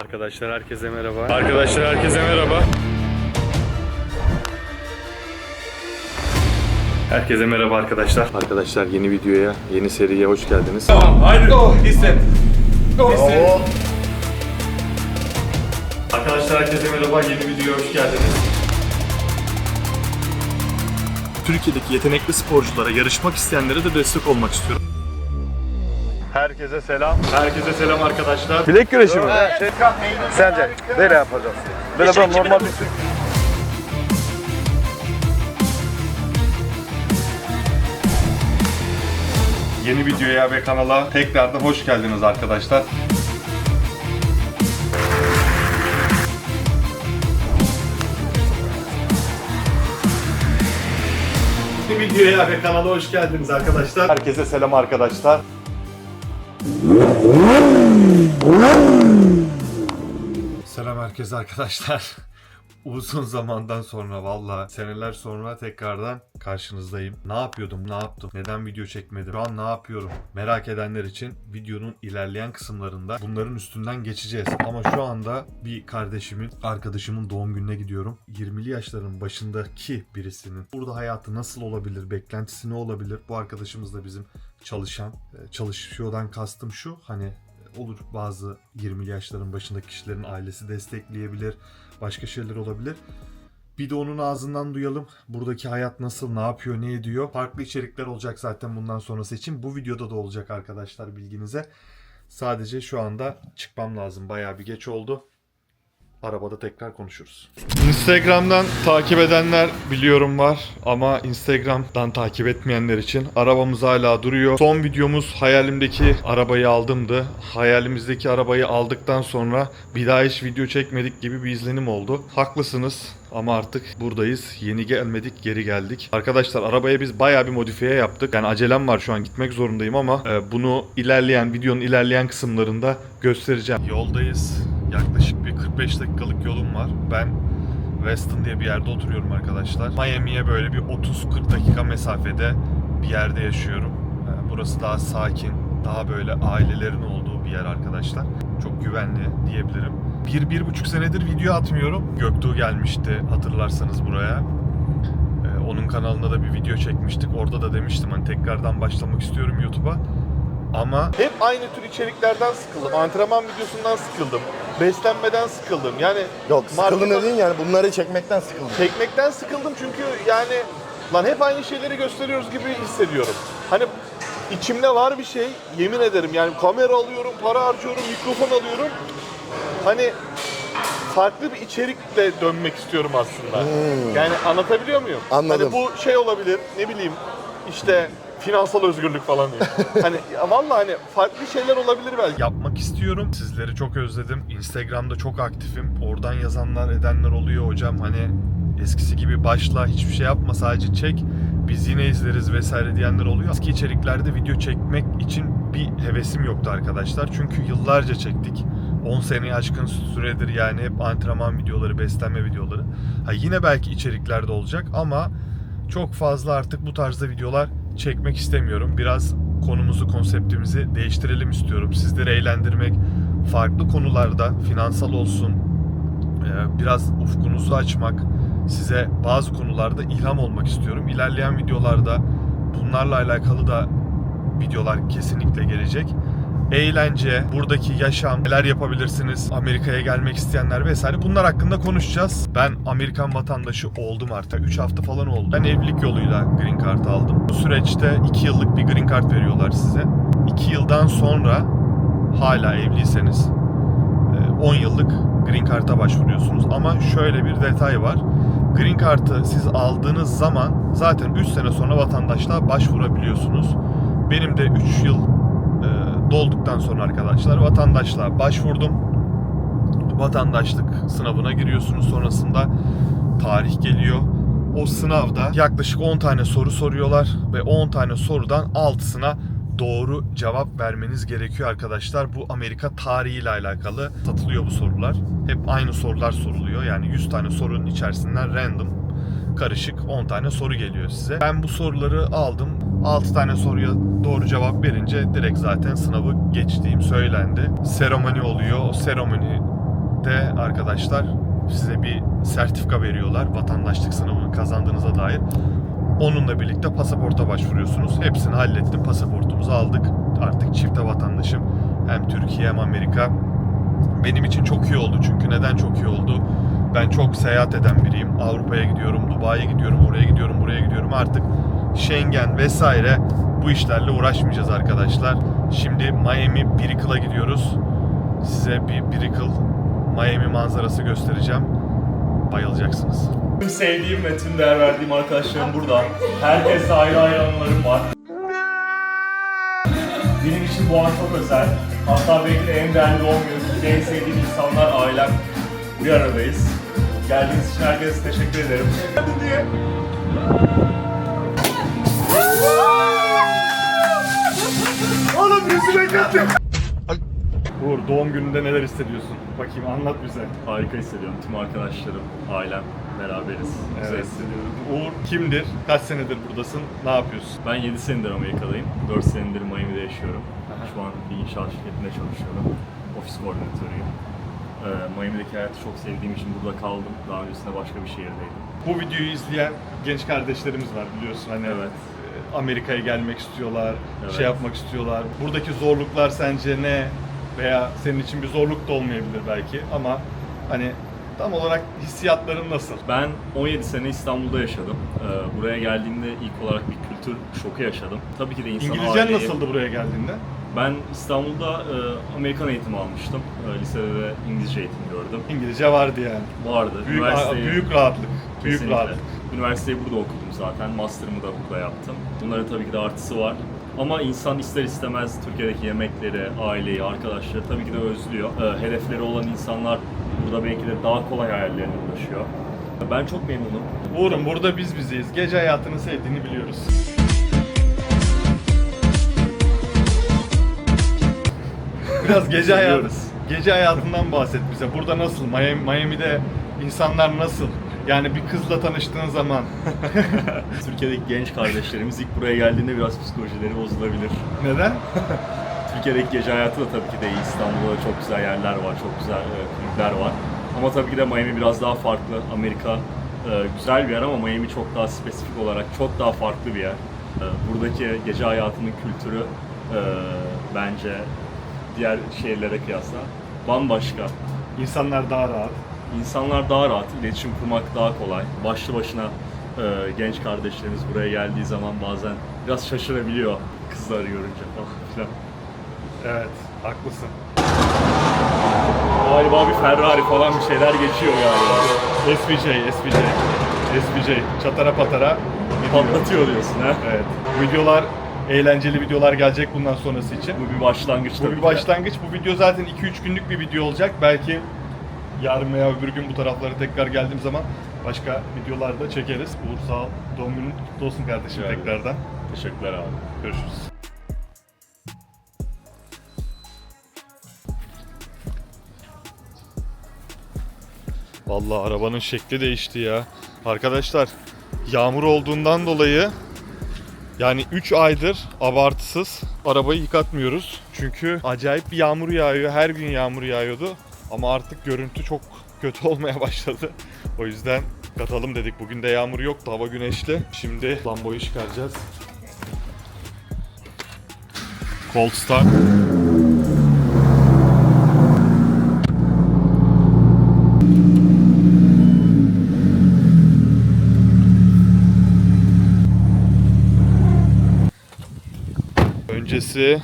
Arkadaşlar herkese merhaba. Arkadaşlar herkese merhaba. Herkese merhaba arkadaşlar. Arkadaşlar yeni videoya, yeni seriye hoş geldiniz. Haydi. Hisset. Hisset. Arkadaşlar herkese merhaba, yeni videoya hoş geldiniz. Türkiye'deki yetenekli sporculara, yarışmak isteyenlere de destek olmak istiyorum. Herkese selam. Herkese selam arkadaşlar. Bilek güreşi mi? Sence? Böyle yapacağız. Böyle ben normal bir Yeni videoya ve kanala tekrardan hoş geldiniz arkadaşlar. Yeni videoya ve kanala hoş geldiniz arkadaşlar. Herkese selam arkadaşlar. Selam herkese arkadaşlar. Uzun zamandan sonra valla seneler sonra tekrardan karşınızdayım. Ne yapıyordum, ne yaptım, neden video çekmedim, şu an ne yapıyorum merak edenler için videonun ilerleyen kısımlarında bunların üstünden geçeceğiz. Ama şu anda bir kardeşimin, arkadaşımın doğum gününe gidiyorum. 20'li yaşların başındaki birisinin burada hayatı nasıl olabilir, beklentisi ne olabilir? Bu arkadaşımız da bizim çalışan, e, çalışıyordan kastım şu hani olur bazı 20'li yaşların başındaki kişilerin ailesi destekleyebilir, başka şeyler olabilir. Bir de onun ağzından duyalım. Buradaki hayat nasıl, ne yapıyor, ne ediyor. Farklı içerikler olacak zaten bundan sonrası için. Bu videoda da olacak arkadaşlar bilginize. Sadece şu anda çıkmam lazım. Bayağı bir geç oldu. Arabada tekrar konuşuruz. Instagram'dan takip edenler biliyorum var ama Instagram'dan takip etmeyenler için arabamız hala duruyor. Son videomuz hayalimdeki arabayı aldımdı. Hayalimizdeki arabayı aldıktan sonra bir daha hiç video çekmedik gibi bir izlenim oldu. Haklısınız ama artık buradayız. Yeni gelmedik, geri geldik. Arkadaşlar arabaya biz bayağı bir modifiye yaptık. Yani acelem var şu an gitmek zorundayım ama e, bunu ilerleyen videonun ilerleyen kısımlarında göstereceğim. Yoldayız. Yaklaşık bir 45 dakikalık yolum var. Ben Weston diye bir yerde oturuyorum arkadaşlar. Miami'ye böyle bir 30-40 dakika mesafede bir yerde yaşıyorum. E, Burası daha sakin, daha böyle ailelerin olduğu bir yer arkadaşlar. Çok güvenli diyebilirim. Bir, bir buçuk senedir video atmıyorum. Göktuğ gelmişti hatırlarsanız buraya. Ee, onun kanalında da bir video çekmiştik. Orada da demiştim hani tekrardan başlamak istiyorum YouTube'a. Ama hep aynı tür içeriklerden sıkıldım. Antrenman videosundan sıkıldım. Beslenmeden sıkıldım. Yani Yok sıkıldın marketa- dediğin yani bunları çekmekten sıkıldım. Çekmekten sıkıldım çünkü yani lan hep aynı şeyleri gösteriyoruz gibi hissediyorum. Hani içimde var bir şey yemin ederim yani kamera alıyorum, para harcıyorum, mikrofon alıyorum. Hani farklı bir içerikle dönmek istiyorum aslında. Yani anlatabiliyor muyum? Anladım. Hani bu şey olabilir ne bileyim işte finansal özgürlük falan diye. hani ya vallahi hani farklı şeyler olabilir belki. Yapmak istiyorum. Sizleri çok özledim. Instagram'da çok aktifim. Oradan yazanlar edenler oluyor hocam hani eskisi gibi başla hiçbir şey yapma sadece çek. Biz yine izleriz vesaire diyenler oluyor. Eski içeriklerde video çekmek için bir hevesim yoktu arkadaşlar. Çünkü yıllarca çektik. 10 seneyi aşkın süredir yani hep antrenman videoları, beslenme videoları. Ha yine belki içeriklerde olacak ama çok fazla artık bu tarzda videolar çekmek istemiyorum. Biraz konumuzu, konseptimizi değiştirelim istiyorum. Sizleri eğlendirmek, farklı konularda finansal olsun, e, biraz ufkunuzu açmak, size bazı konularda ilham olmak istiyorum. İlerleyen videolarda bunlarla alakalı da videolar kesinlikle gelecek. Eğlence, buradaki yaşam, neler yapabilirsiniz, Amerika'ya gelmek isteyenler vesaire bunlar hakkında konuşacağız. Ben Amerikan vatandaşı oldum artık. 3 hafta falan oldu. Ben evlilik yoluyla green card aldım. Bu süreçte 2 yıllık bir green card veriyorlar size. 2 yıldan sonra hala evliyseniz e, 10 yıllık Green Card'a başvuruyorsunuz. Ama şöyle bir detay var. Green Card'ı siz aldığınız zaman zaten 3 sene sonra vatandaşlığa başvurabiliyorsunuz. Benim de 3 yıl e, dolduktan sonra arkadaşlar vatandaşlığa başvurdum. Vatandaşlık sınavına giriyorsunuz. Sonrasında tarih geliyor. O sınavda yaklaşık 10 tane soru soruyorlar ve 10 tane sorudan 6'sına doğru cevap vermeniz gerekiyor arkadaşlar. Bu Amerika tarihiyle alakalı satılıyor bu sorular. Hep aynı sorular soruluyor. Yani 100 tane sorunun içerisinden random karışık 10 tane soru geliyor size. Ben bu soruları aldım. 6 tane soruya doğru cevap verince direkt zaten sınavı geçtiğim söylendi. Seremoni oluyor. O seremoni birlikte arkadaşlar size bir sertifika veriyorlar vatandaşlık sınavını kazandığınıza dair. Onunla birlikte pasaporta başvuruyorsunuz. Hepsini hallettim. Pasaportumuzu aldık. Artık çifte vatandaşım. Hem Türkiye hem Amerika. Benim için çok iyi oldu. Çünkü neden çok iyi oldu? Ben çok seyahat eden biriyim. Avrupa'ya gidiyorum, Dubai'ye gidiyorum, oraya gidiyorum, buraya gidiyorum. Artık Schengen vesaire bu işlerle uğraşmayacağız arkadaşlar. Şimdi Miami Biricle'a gidiyoruz. Size bir Biricle Miami manzarası göstereceğim. Bayılacaksınız. Tüm sevdiğim ve tüm değer verdiğim arkadaşlarım burada. Herkesle ayrı ayrı anılarım var. Benim için bu an çok özel. Hatta belki de en değerli doğum. Çünkü en sevdiğim insanlar, ailem. Bir aradayız. Geldiğiniz için herkese teşekkür ederim. diye. Oğlum yüzüme geldi. Uğur doğum gününde neler hissediyorsun? Bakayım anlat bize. Harika hissediyorum. Tüm arkadaşlarım, ailem beraberiz. Güzel Evet. hissediyorum. Uğur kimdir? Kaç senedir buradasın? Ne yapıyorsun? Ben 7 senedir Amerika'dayım. 4 senedir Miami'de yaşıyorum. Şu an bir inşaat şirketinde çalışıyorum. Ofis koordinatörüyüm. Ee, Miami'deki hayatı çok sevdiğim için burada kaldım. Daha öncesinde başka bir şehirdeydim. Bu videoyu izleyen genç kardeşlerimiz var biliyorsun hani Evet. e, Amerika'ya gelmek istiyorlar, Evet. şey yapmak istiyorlar. Buradaki zorluklar sence ne? Veya senin için bir zorluk da olmayabilir belki ama hani tam olarak hissiyatların nasıl? Ben 17 sene İstanbul'da yaşadım. Ee, buraya geldiğimde ilk olarak bir kültür şoku yaşadım. Tabii ki de insan İngilizcen aileyi- nasıldı buraya geldiğinde? Ben İstanbul'da e, Amerikan eğitimi almıştım. E, lisede de İngilizce eğitim gördüm. İngilizce vardı yani. Vardı. Büyük Üniversiteyi- büyük rahatlık. Büyük Kesinlikle. rahatlık. Üniversiteyi burada okudum zaten. Master'ımı da burada yaptım. Bunların tabii ki de artısı var. Ama insan ister istemez Türkiye'deki yemekleri, aileyi, arkadaşları tabii ki de özlüyor. Ee, hedefleri olan insanlar burada belki de daha kolay hayallerine ulaşıyor. Ben çok memnunum. Uğur'um burada biz bizeyiz. Gece hayatını sevdiğini biliyoruz. Biraz gece hayatı, gece hayatından bahset bize. Burada nasıl? Miami, Miami'de insanlar nasıl? Yani bir kızla tanıştığın zaman Türkiye'deki genç kardeşlerimiz ilk buraya geldiğinde biraz psikolojileri bozulabilir. neden? Türkiye'deki gece hayatı da tabii ki de iyi. İstanbul'da da çok güzel yerler var, çok güzel e, kulüpler var. Ama tabii ki de Miami biraz daha farklı. Amerika e, güzel bir yer ama Miami çok daha spesifik olarak çok daha farklı bir yer. E, buradaki gece hayatının kültürü bence diğer şehirlere kıyasla bambaşka. İnsanlar daha rahat. İnsanlar daha rahat, iletişim kurmak daha kolay. Başlı başına e, genç kardeşlerimiz buraya geldiği zaman bazen biraz şaşırabiliyor kızları görünce falan filan. Evet, haklısın. Galiba bir Ferrari falan bir şeyler geçiyor galiba. SVJ, SVJ. SVJ. Çatara patara. gidiyor. Patlatıyor diyorsun ha? Evet. Videolar, eğlenceli videolar gelecek bundan sonrası için. Bu bir başlangıç Bu tabii bir ki. başlangıç. Bu video zaten 2-3 günlük bir video olacak. Belki yarın veya öbür gün bu taraflara tekrar geldiğim zaman başka videolarda çekeriz. Uğur sağ ol. Doğum günün kutlu olsun kardeşim Rica ederim. tekrardan. Teşekkürler abi. Görüşürüz. Vallahi arabanın şekli değişti ya. Arkadaşlar yağmur olduğundan dolayı yani 3 aydır abartısız arabayı yıkatmıyoruz. Çünkü acayip bir yağmur yağıyor. Her gün yağmur yağıyordu. Ama artık görüntü çok kötü olmaya başladı. O yüzden katalım dedik. Bugün de yağmur yoktu. Hava güneşli. Şimdi lamboyu çıkaracağız. Cold start. Öncesi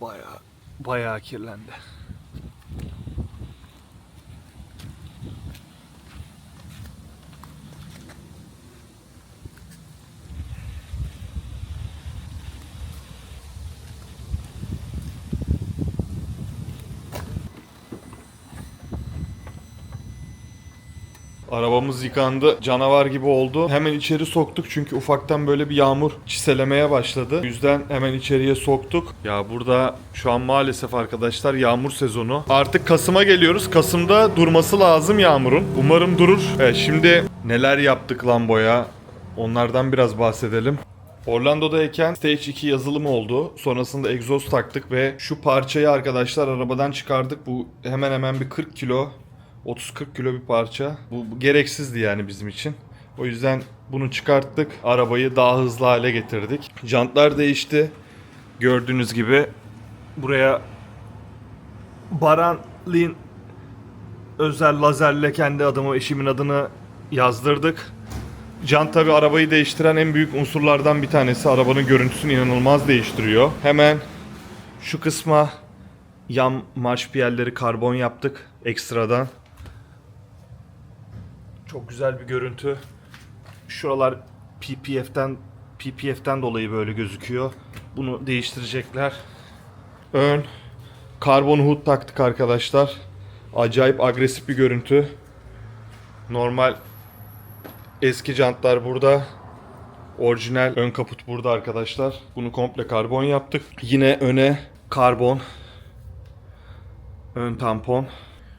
bayağı bayağı kirlendi. Arabamız yıkandı. Canavar gibi oldu. Hemen içeri soktuk çünkü ufaktan böyle bir yağmur çiselemeye başladı. O yüzden hemen içeriye soktuk. Ya burada şu an maalesef arkadaşlar yağmur sezonu. Artık Kasım'a geliyoruz. Kasım'da durması lazım yağmurun. Umarım durur. Evet, şimdi neler yaptık Lambo'ya? Onlardan biraz bahsedelim. Orlando'dayken Stage 2 yazılımı oldu. Sonrasında egzoz taktık ve şu parçayı arkadaşlar arabadan çıkardık. Bu hemen hemen bir 40 kilo, 30-40 kilo bir parça. Bu, bu gereksizdi yani bizim için. O yüzden bunu çıkarttık. Arabayı daha hızlı hale getirdik. Jantlar değişti. Gördüğünüz gibi buraya Baran Lin özel lazerle kendi adımı, eşimin adını yazdırdık. Jant tabi arabayı değiştiren en büyük unsurlardan bir tanesi. Arabanın görüntüsünü inanılmaz değiştiriyor. Hemen şu kısma yan marş piyerleri karbon yaptık ekstradan. Çok güzel bir görüntü. Şuralar PPF'ten PPF'ten dolayı böyle gözüküyor. Bunu değiştirecekler. Ön karbon hood taktık arkadaşlar. Acayip agresif bir görüntü. Normal eski jantlar burada. Orijinal ön kaput burada arkadaşlar. Bunu komple karbon yaptık. Yine öne karbon. Ön tampon.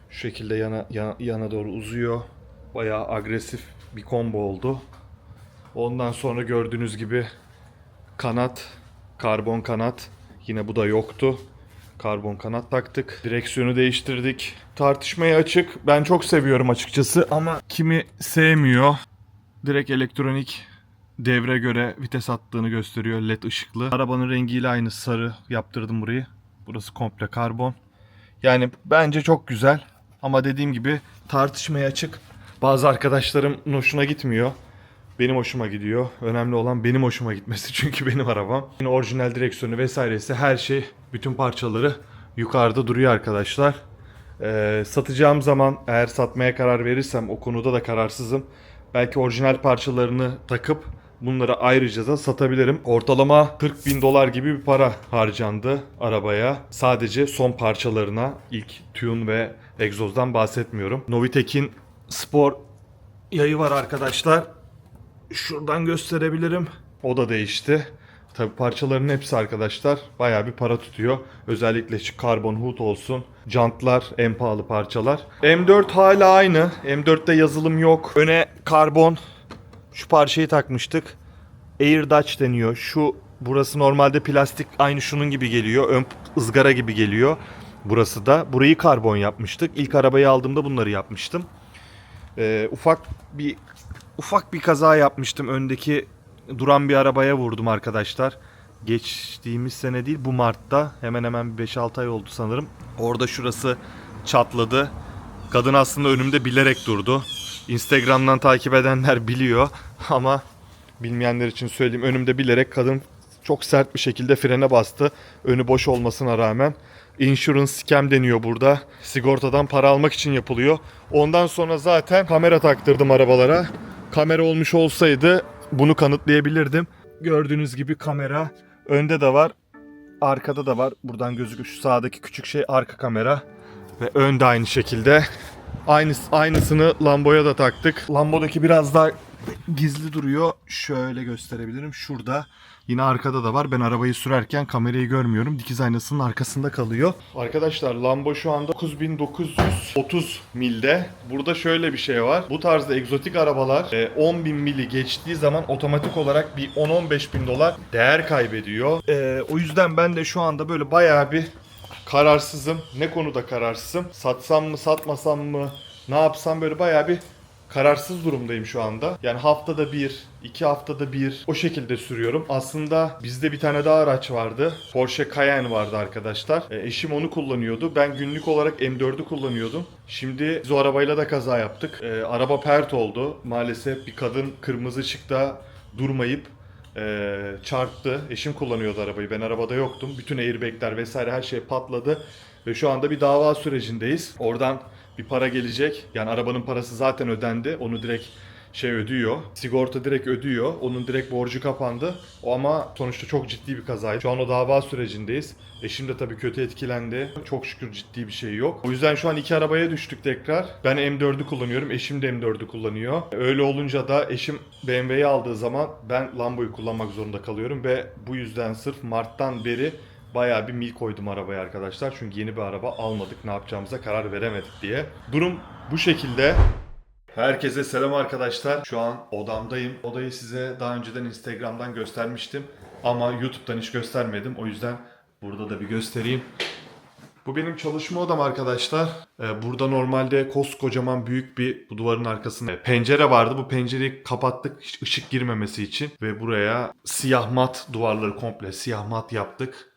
Şu şekilde yana, yana, yana doğru uzuyor. Bayağı agresif bir combo oldu. Ondan sonra gördüğünüz gibi kanat, karbon kanat. Yine bu da yoktu. Karbon kanat taktık. Direksiyonu değiştirdik. Tartışmaya açık. Ben çok seviyorum açıkçası ama kimi sevmiyor. Direkt elektronik devre göre vites attığını gösteriyor led ışıklı. Arabanın rengiyle aynı sarı yaptırdım burayı. Burası komple karbon. Yani bence çok güzel ama dediğim gibi tartışmaya açık. Bazı arkadaşlarım hoşuna gitmiyor. Benim hoşuma gidiyor. Önemli olan benim hoşuma gitmesi çünkü benim arabam. Yine orijinal direksiyonu vesairesi her şey, bütün parçaları yukarıda duruyor arkadaşlar. Ee, satacağım zaman eğer satmaya karar verirsem o konuda da kararsızım. Belki orijinal parçalarını takıp bunları ayrıca da satabilirim. Ortalama 40 bin dolar gibi bir para harcandı arabaya. Sadece son parçalarına ilk tune ve egzozdan bahsetmiyorum. Novitek'in spor yayı var arkadaşlar. Şuradan gösterebilirim. O da değişti. Tabi parçaların hepsi arkadaşlar bayağı bir para tutuyor. Özellikle şu karbon hood olsun. Jantlar en pahalı parçalar. M4 hala aynı. M4'te yazılım yok. Öne karbon. Şu parçayı takmıştık. Air Dutch deniyor. Şu burası normalde plastik aynı şunun gibi geliyor. Ön ızgara gibi geliyor. Burası da. Burayı karbon yapmıştık. İlk arabayı aldığımda bunları yapmıştım. Ee, ufak bir ufak bir kaza yapmıştım. Öndeki duran bir arabaya vurdum arkadaşlar. Geçtiğimiz sene değil bu Mart'ta hemen hemen 5-6 ay oldu sanırım. Orada şurası çatladı. Kadın aslında önümde bilerek durdu. Instagram'dan takip edenler biliyor ama bilmeyenler için söyleyeyim. Önümde bilerek kadın çok sert bir şekilde frene bastı. Önü boş olmasına rağmen. Insurance scam deniyor burada. Sigortadan para almak için yapılıyor. Ondan sonra zaten kamera taktırdım arabalara. Kamera olmuş olsaydı bunu kanıtlayabilirdim. Gördüğünüz gibi kamera önde de var, arkada da var. Buradan gözüküyor şu sağdaki küçük şey arka kamera ve önde aynı şekilde. Aynı aynısını Lambo'ya da taktık. Lambo'daki biraz daha gizli duruyor. Şöyle gösterebilirim. Şurada. Yine arkada da var. Ben arabayı sürerken kamerayı görmüyorum. Dikiz aynasının arkasında kalıyor. Arkadaşlar Lambo şu anda 9930 milde. Burada şöyle bir şey var. Bu tarzda egzotik arabalar e, 10.000 mili geçtiği zaman otomatik olarak bir 10-15 bin dolar değer kaybediyor. E, o yüzden ben de şu anda böyle bayağı bir kararsızım. Ne konuda kararsızım? Satsam mı satmasam mı? Ne yapsam böyle bayağı bir kararsız durumdayım şu anda. Yani haftada bir, iki haftada bir o şekilde sürüyorum. Aslında bizde bir tane daha araç vardı. Porsche Cayenne vardı arkadaşlar. E, eşim onu kullanıyordu. Ben günlük olarak M4'ü kullanıyordum. Şimdi biz o arabayla da kaza yaptık. E, araba pert oldu. Maalesef bir kadın kırmızı ışıkta durmayıp e, çarptı. Eşim kullanıyordu arabayı. Ben arabada yoktum. Bütün airbagler vesaire her şey patladı. Ve şu anda bir dava sürecindeyiz. Oradan bir para gelecek. Yani arabanın parası zaten ödendi. Onu direkt şey ödüyor. Sigorta direkt ödüyor. Onun direkt borcu kapandı. O ama sonuçta çok ciddi bir kazaydı. Şu an o dava sürecindeyiz. Eşim de tabii kötü etkilendi. Çok şükür ciddi bir şey yok. O yüzden şu an iki arabaya düştük tekrar. Ben M4'ü kullanıyorum. Eşim de M4'ü kullanıyor. Öyle olunca da eşim BMW'yi aldığı zaman ben Lambo'yu kullanmak zorunda kalıyorum ve bu yüzden sırf Mart'tan beri bayağı bir mil koydum arabaya arkadaşlar. Çünkü yeni bir araba almadık. Ne yapacağımıza karar veremedik diye. Durum bu şekilde. Herkese selam arkadaşlar. Şu an odamdayım. Odayı size daha önceden Instagram'dan göstermiştim. Ama YouTube'dan hiç göstermedim. O yüzden burada da bir göstereyim. Bu benim çalışma odam arkadaşlar. Ee, Burada normalde koskocaman büyük bir bu duvarın arkasında pencere vardı. Bu pencereyi kapattık hiç ışık girmemesi için. Ve buraya siyah mat duvarları komple siyah mat yaptık.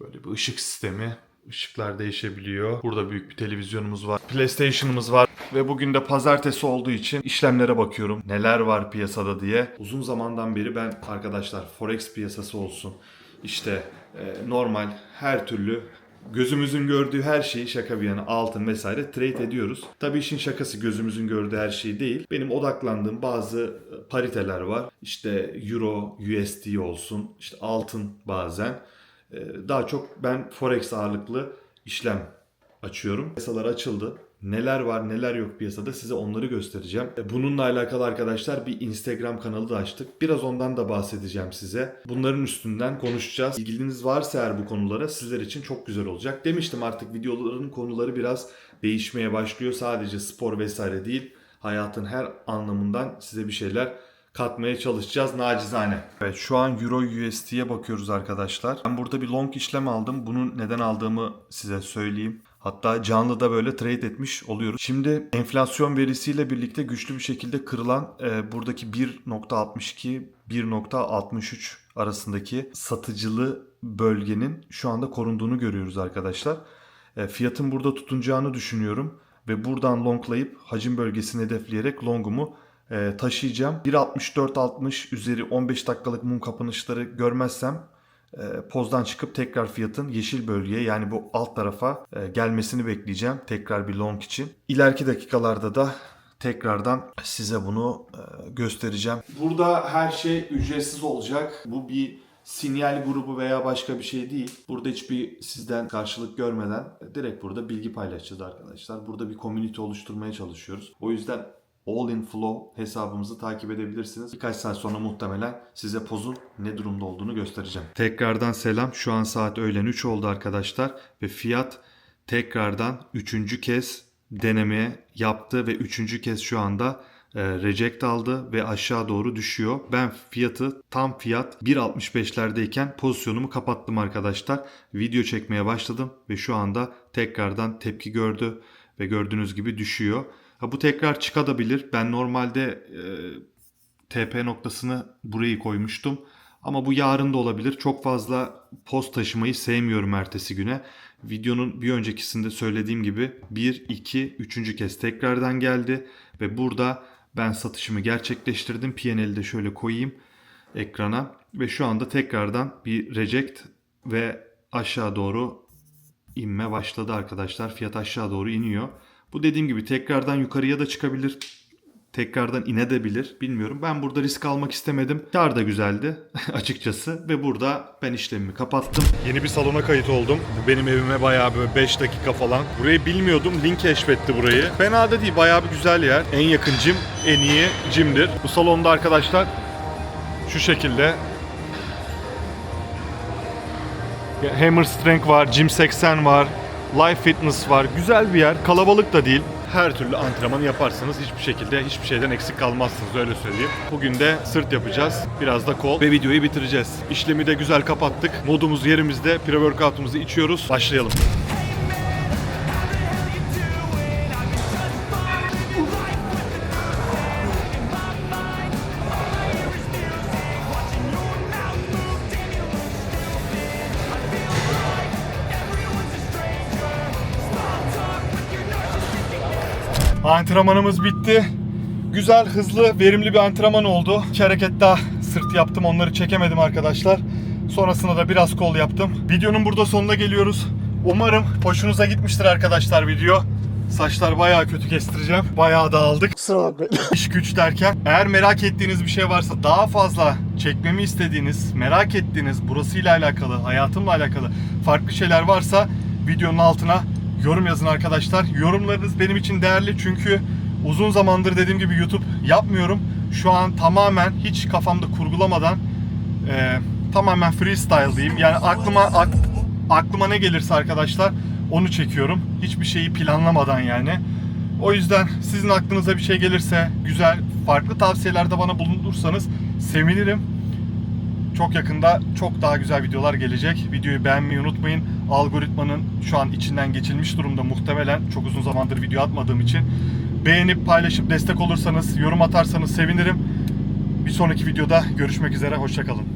Böyle bir ışık sistemi. Işıklar değişebiliyor. Burada büyük bir televizyonumuz var. PlayStation'ımız var. Ve bugün de pazartesi olduğu için işlemlere bakıyorum. Neler var piyasada diye. Uzun zamandan beri ben arkadaşlar Forex piyasası olsun. işte e, normal her türlü gözümüzün gördüğü her şeyi şaka bir yana altın vesaire trade ediyoruz. Tabii işin şakası gözümüzün gördüğü her şey değil. Benim odaklandığım bazı e, pariteler var. İşte Euro, USD olsun, işte altın bazen. Ee, Daha çok ben Forex ağırlıklı işlem açıyorum. Piyasalar açıldı. Neler var neler yok piyasada size onları göstereceğim. E, Bununla alakalı arkadaşlar bir Instagram kanalı da açtık. Biraz ondan da bahsedeceğim size. Bunların üstünden konuşacağız. İlginiz varsa eğer bu konulara sizler için çok güzel olacak. Demiştim artık videoların konuları biraz değişmeye başlıyor. Sadece spor vesaire değil. Hayatın her anlamından size bir şeyler katmaya çalışacağız nacizane. Evet şu an Euro USD'ye bakıyoruz arkadaşlar. Ben burada bir long işlem aldım. Bunu neden aldığımı size söyleyeyim. Hatta canlı da böyle trade etmiş oluyoruz. Şimdi enflasyon verisiyle birlikte güçlü bir şekilde kırılan e, buradaki 1.62 1.63 arasındaki satıcılı bölgenin şu anda korunduğunu görüyoruz arkadaşlar. E, fiyatın burada tutunacağını düşünüyorum ve buradan longlayıp hacim bölgesini hedefleyerek longumu e, taşıyacağım. 1.64.60 üzeri 15 dakikalık mum kapanışları görmezsem e, pozdan çıkıp tekrar fiyatın yeşil bölgeye yani bu alt tarafa e, gelmesini bekleyeceğim tekrar bir long için. İleriki dakikalarda da tekrardan size bunu e, göstereceğim. Burada her şey ücretsiz olacak. Bu bir sinyal grubu veya başka bir şey değil. Burada hiçbir sizden karşılık görmeden direkt burada bilgi paylaşacağız arkadaşlar. Burada bir community oluşturmaya çalışıyoruz. O yüzden All in Flow hesabımızı takip edebilirsiniz. Birkaç saat sonra muhtemelen size pozun ne durumda olduğunu göstereceğim. Tekrardan selam. Şu an saat öğlen 3 oldu arkadaşlar ve fiyat tekrardan 3. kez denemeye yaptı ve 3. kez şu anda e, reject aldı ve aşağı doğru düşüyor. Ben fiyatı tam fiyat 1.65'lerdeyken pozisyonumu kapattım arkadaşlar. Video çekmeye başladım ve şu anda tekrardan tepki gördü ve gördüğünüz gibi düşüyor. Ha, bu tekrar çıkabilir. Ben normalde e, TP noktasını burayı koymuştum. Ama bu yarın da olabilir. Çok fazla post taşımayı sevmiyorum ertesi güne. Videonun bir öncekisinde söylediğim gibi 1, 2, 3. kez tekrardan geldi. Ve burada ben satışımı gerçekleştirdim. PNL'i de şöyle koyayım ekrana. Ve şu anda tekrardan bir reject ve aşağı doğru inme başladı arkadaşlar. Fiyat aşağı doğru iniyor. Bu dediğim gibi tekrardan yukarıya da çıkabilir. Tekrardan inebilir. Bilmiyorum. Ben burada risk almak istemedim. Kar da güzeldi açıkçası. Ve burada ben işlemimi kapattım. Yeni bir salona kayıt oldum. Bu benim evime bayağı böyle 5 dakika falan. Burayı bilmiyordum. Link keşfetti burayı. Fena da değil. Bayağı bir güzel yer. En yakın cim, en iyi cimdir. Bu salonda arkadaşlar şu şekilde Hammer Strength var, Gym 80 var, Life Fitness var. Güzel bir yer. Kalabalık da değil. Her türlü antrenmanı yaparsanız hiçbir şekilde hiçbir şeyden eksik kalmazsınız öyle söyleyeyim. Bugün de sırt yapacağız. Biraz da kol ve videoyu bitireceğiz. İşlemi de güzel kapattık. Modumuz yerimizde. Pre-workout'umuzu içiyoruz. Başlayalım. Antrenmanımız bitti. Güzel, hızlı, verimli bir antrenman oldu. İki hareket daha sırt yaptım. Onları çekemedim arkadaşlar. Sonrasında da biraz kol yaptım. Videonun burada sonuna geliyoruz. Umarım hoşunuza gitmiştir arkadaşlar video. Saçlar bayağı kötü kestireceğim. Bayağı dağıldık. Kusura bakmayın. İş güç derken. Eğer merak ettiğiniz bir şey varsa daha fazla çekmemi istediğiniz, merak ettiğiniz burasıyla alakalı, hayatımla alakalı farklı şeyler varsa videonun altına yorum yazın arkadaşlar. Yorumlarınız benim için değerli çünkü uzun zamandır dediğim gibi YouTube yapmıyorum. Şu an tamamen hiç kafamda kurgulamadan e, tamamen freestyle diyeyim. Yani aklıma ak- aklıma ne gelirse arkadaşlar onu çekiyorum. Hiçbir şeyi planlamadan yani. O yüzden sizin aklınıza bir şey gelirse güzel, farklı tavsiyelerde bana bulunursanız sevinirim. Çok yakında çok daha güzel videolar gelecek. Videoyu beğenmeyi unutmayın. Algoritmanın şu an içinden geçilmiş durumda muhtemelen. Çok uzun zamandır video atmadığım için. Beğenip paylaşıp destek olursanız, yorum atarsanız sevinirim. Bir sonraki videoda görüşmek üzere. Hoşçakalın.